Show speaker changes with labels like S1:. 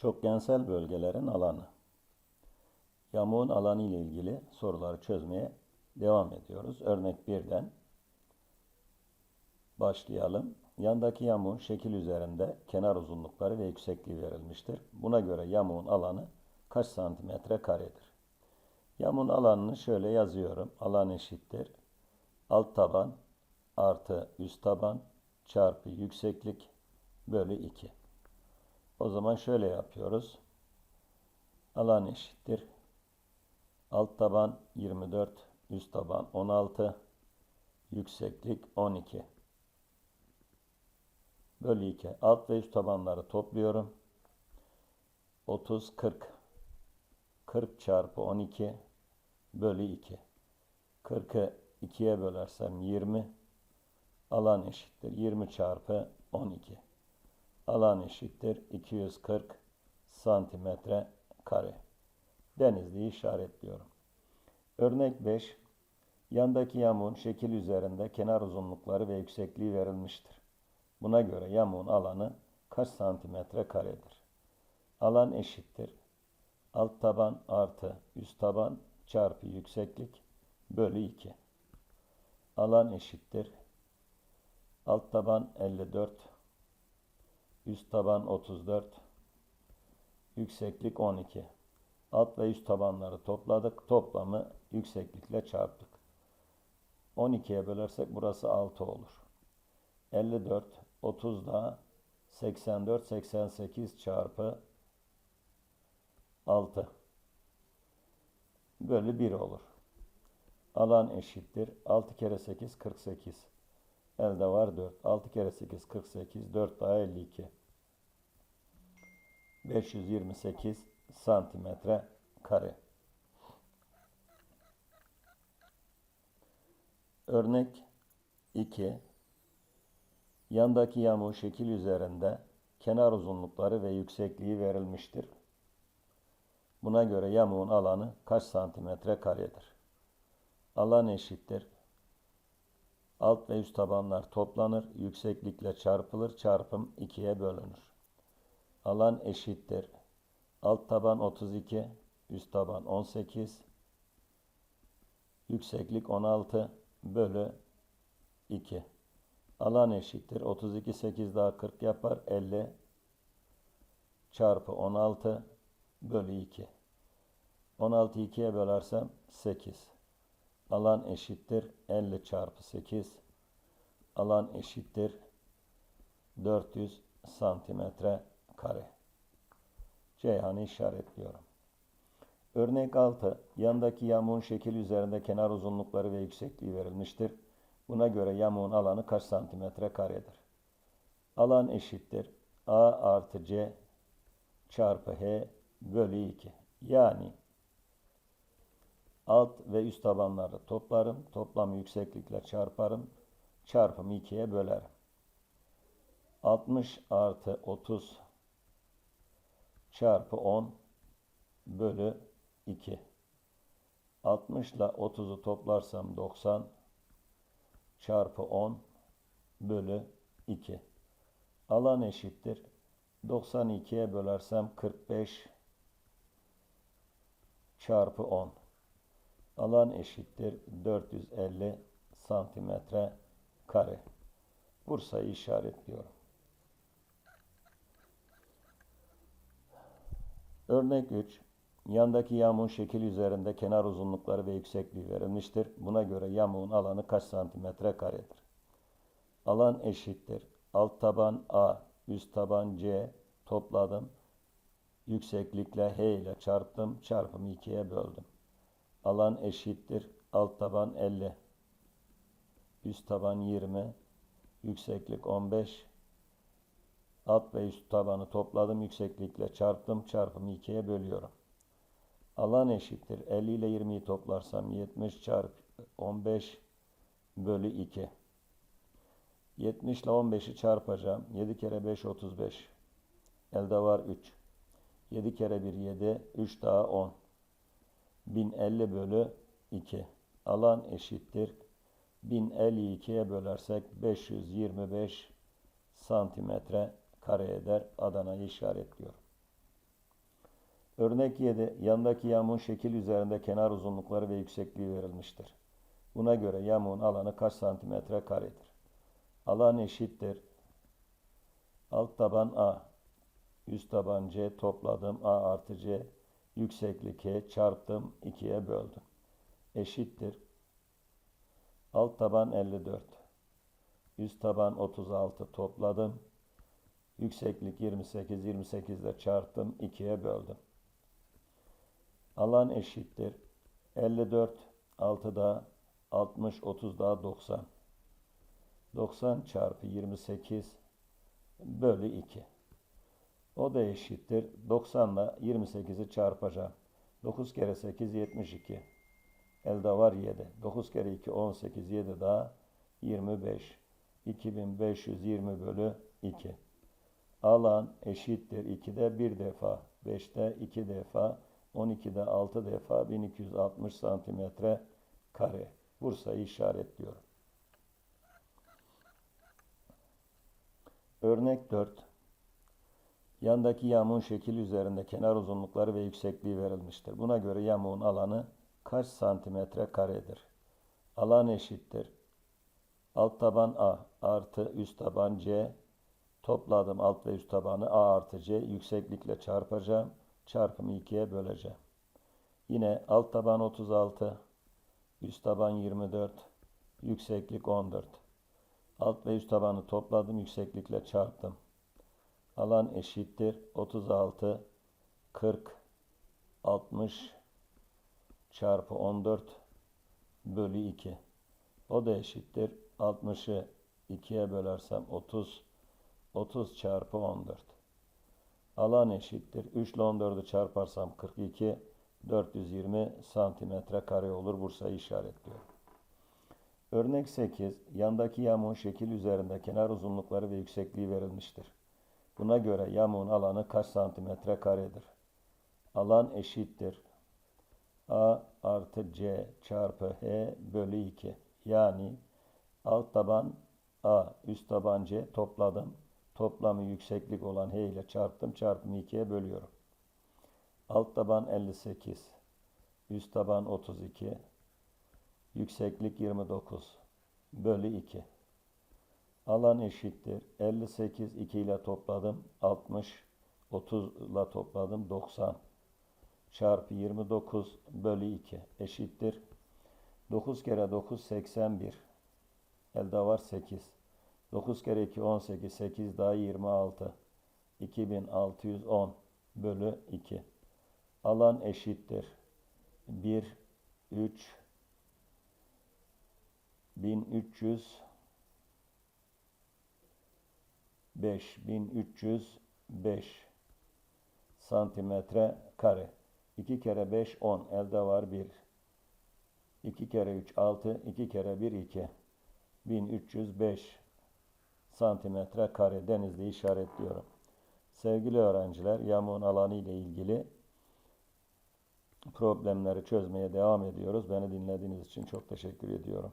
S1: Çokgensel bölgelerin alanı. Yamuğun alanı ile ilgili soruları çözmeye devam ediyoruz. Örnek 1'den başlayalım. Yandaki yamuğun şekil üzerinde kenar uzunlukları ve yüksekliği verilmiştir. Buna göre yamuğun alanı kaç santimetre karedir? Yamuğun alanını şöyle yazıyorum. Alan eşittir. Alt taban artı üst taban çarpı yükseklik bölü 2. O zaman şöyle yapıyoruz. Alan eşittir. Alt taban 24, üst taban 16, yükseklik 12. Bölü 2. Alt ve üst tabanları topluyorum. 30, 40. 40 çarpı 12 bölü 2. 40'ı 2'ye bölersem 20. Alan eşittir. 20 çarpı 12 alan eşittir 240 santimetre kare. Denizli'yi işaretliyorum. Örnek 5. Yandaki yamuğun şekil üzerinde kenar uzunlukları ve yüksekliği verilmiştir. Buna göre yamuğun alanı kaç santimetre karedir? Alan eşittir. Alt taban artı üst taban çarpı yükseklik bölü 2. Alan eşittir. Alt taban 54 Üst taban 34. Yükseklik 12. Alt ve üst tabanları topladık. Toplamı yükseklikle çarptık. 12'ye bölersek burası 6 olur. 54, 30 daha 84, 88 çarpı 6 bölü 1 olur. Alan eşittir. 6 kere 8, 48. Elde var 4. 6 kere 8 48. 4 daha 52. 528 santimetre kare. Örnek 2. Yandaki yamuğu şekil üzerinde kenar uzunlukları ve yüksekliği verilmiştir. Buna göre yamuğun alanı kaç santimetre karedir? Alan eşittir Alt ve üst tabanlar toplanır, yükseklikle çarpılır, çarpım 2'ye bölünür. Alan eşittir. Alt taban 32, üst taban 18, yükseklik 16 bölü 2. Alan eşittir. 32, 8 daha 40 yapar. 50 çarpı 16 bölü 2. 16 2'ye bölersem 8. Alan eşittir 50 çarpı 8. Alan eşittir 400 santimetre kare. Ceyhan'ı işaretliyorum. Örnek 6. Yandaki yamuğun şekil üzerinde kenar uzunlukları ve yüksekliği verilmiştir. Buna göre yamuğun alanı kaç santimetre karedir? Alan eşittir. A artı C çarpı H bölü 2. Yani alt ve üst tabanları toplarım. Toplam yükseklikle çarparım. Çarpımı 2'ye bölerim. 60 artı 30 çarpı 10 bölü 2. 60 ile 30'u toplarsam 90 çarpı 10 bölü 2. Alan eşittir. 92'ye bölersem 45 çarpı 10. Alan eşittir 450 santimetre kare. Bursa'yı işaretliyorum. Örnek 3. Yandaki yamuğun şekil üzerinde kenar uzunlukları ve yüksekliği verilmiştir. Buna göre yamuğun alanı kaç santimetre karedir? Alan eşittir. Alt taban A, üst taban C topladım. Yükseklikle H ile çarptım. Çarpımı 2'ye böldüm. Alan eşittir. Alt taban 50. Üst taban 20. Yükseklik 15. Alt ve üst tabanı topladım. Yükseklikle çarptım. Çarpımı 2'ye bölüyorum. Alan eşittir. 50 ile 20'yi toplarsam 70 çarpı 15 bölü 2. 70 ile 15'i çarpacağım. 7 kere 5 35. Elde var 3. 7 kere 1 7. 3 daha 10. 1050 bölü 2. Alan eşittir. 1052'ye bölersek 525 santimetre kare eder. Adana'yı işaretliyorum. Örnek 7. Yandaki yamuğun şekil üzerinde kenar uzunlukları ve yüksekliği verilmiştir. Buna göre yamuğun alanı kaç santimetre karedir? Alan eşittir. Alt taban A, üst taban C topladım A artı C, yükseklik H çarptım 2'ye böldüm. Eşittir. Alt taban 54, üst taban 36 topladım. Yükseklik 28, 28 ile çarptım 2'ye böldüm. Alan eşittir. 54 6'da 60 30 daha 90. 90 çarpı 28 bölü 2. O da eşittir. 90 ile 28'i çarpacağım. 9 kere 8 72. Elde var 7. 9 kere 2 18 7 daha 25. 2520 bölü 2. Alan eşittir 2'de 1 defa, 5'te 2 defa, 12'de 6 defa 1260 santimetre kare. Bursa'yı işaretliyorum. Örnek 4. Yandaki yamuğun şekil üzerinde kenar uzunlukları ve yüksekliği verilmiştir. Buna göre yamuğun alanı kaç santimetre karedir? Alan eşittir. Alt taban A artı üst taban C topladım alt ve üst tabanı. A artı C. Yükseklikle çarpacağım. Çarpımı 2'ye böleceğim. Yine alt taban 36 üst taban 24 yükseklik 14. Alt ve üst tabanı topladım. Yükseklikle çarptım. Alan eşittir. 36 40 60 çarpı 14 bölü 2. O da eşittir. 60'ı 2'ye bölersem 30 30 çarpı 14. Alan eşittir 3 ile 14'ü çarparsam 42 420 santimetre kare olur. Bursa'yı işaretliyorum. Örnek 8. Yandaki yamuğun şekil üzerinde kenar uzunlukları ve yüksekliği verilmiştir. Buna göre yamuğun alanı kaç santimetre karedir? Alan eşittir. A artı C çarpı H bölü 2. Yani alt taban A, üst taban C topladım. Toplamı yükseklik olan H ile çarptım. Çarpımı 2'ye bölüyorum. Alt taban 58. Üst taban 32. Yükseklik 29. Bölü 2. Alan eşittir. 58 2 ile topladım. 60 30 ile topladım. 90 çarpı 29 bölü 2 eşittir. 9 kere 9 81. Elde var 8. 9 kere 2 18. 8 daha 26. 2610 bölü 2. Alan eşittir. 1, 3, 1300 5 1305 santimetre kare. 2 kere 5 10 elde var 1. 2 kere 3 6 2 kere 1 2. 1305 santimetre kare denizli işaretliyorum. Sevgili öğrenciler, yamuğun alanı ile ilgili problemleri çözmeye devam ediyoruz. Beni dinlediğiniz için çok teşekkür ediyorum.